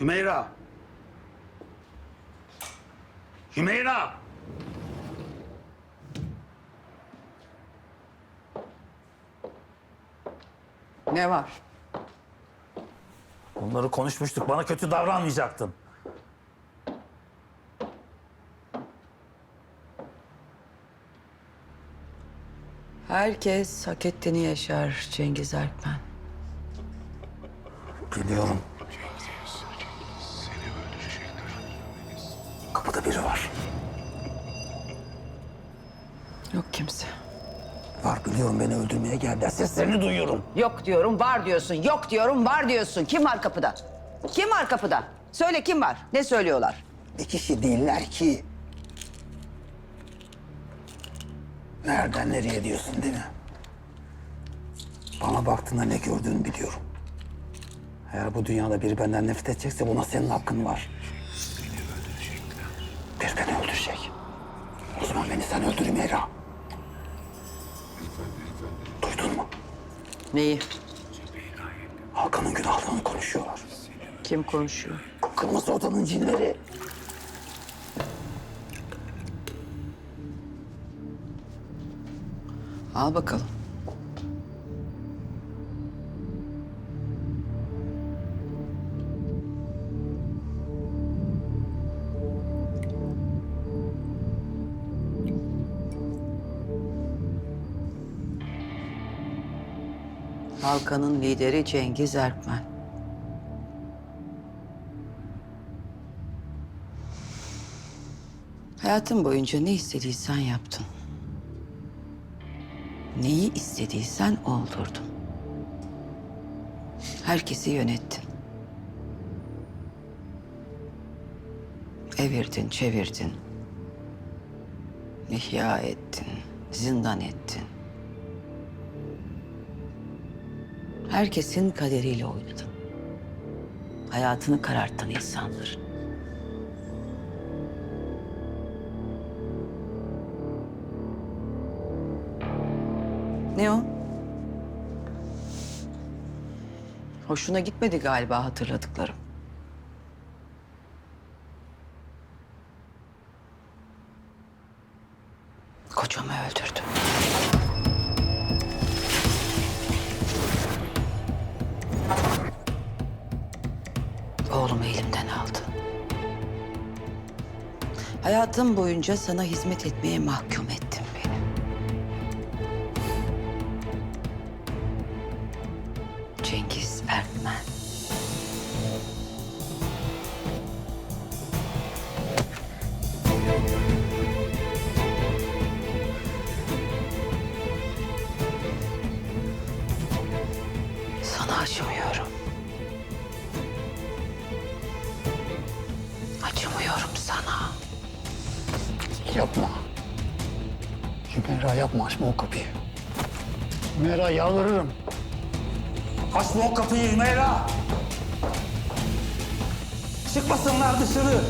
Hümeyra. Hümeyra. Ne var? Bunları konuşmuştuk. Bana kötü davranmayacaktın. Herkes hak ettiğini yaşar Cengiz Erkmen. Biliyorum. Kapıda biri var. Yok kimse. Var biliyorum beni öldürmeye geldiler. Seslerini duyuyorum. Yok diyorum var diyorsun. Yok diyorum var diyorsun. Kim var kapıda? Kim var kapıda? Söyle kim var? Ne söylüyorlar? Bir kişi değiller ki. Nereden nereye diyorsun değil mi? Bana baktığında ne gördüğünü biliyorum. Eğer bu dünyada biri benden nefret edecekse buna senin hakkın var. Bir beni öldürecek. O zaman beni sen öldür Hümeyra. Duydun mu? Neyi? Hakan'ın günahlarını konuşuyorlar. Kim konuşuyor? Kırmızı odanın cinleri. Al bakalım. Halkanın lideri Cengiz Erkmen. Hayatın boyunca ne istediysen yaptın. Neyi istediysen oldurdun. Herkesi yönettin. Evirdin, çevirdin. İhya ettin, zindan ettin. Herkesin kaderiyle oynadın. Hayatını karartan insanlar. Ne o? Hoşuna gitmedi galiba hatırladıklarım. Kocamı öldürdü. Oğlumu elimden aldı. Hayatım boyunca sana hizmet etmeye mahkum ettin beni. Cengiz Erkmen. Yapma. Hümeyra yapma açma o kapıyı. Hümeyra yalvarırım. Açma o kapıyı Hümeyra. Çıkmasınlar dışarı.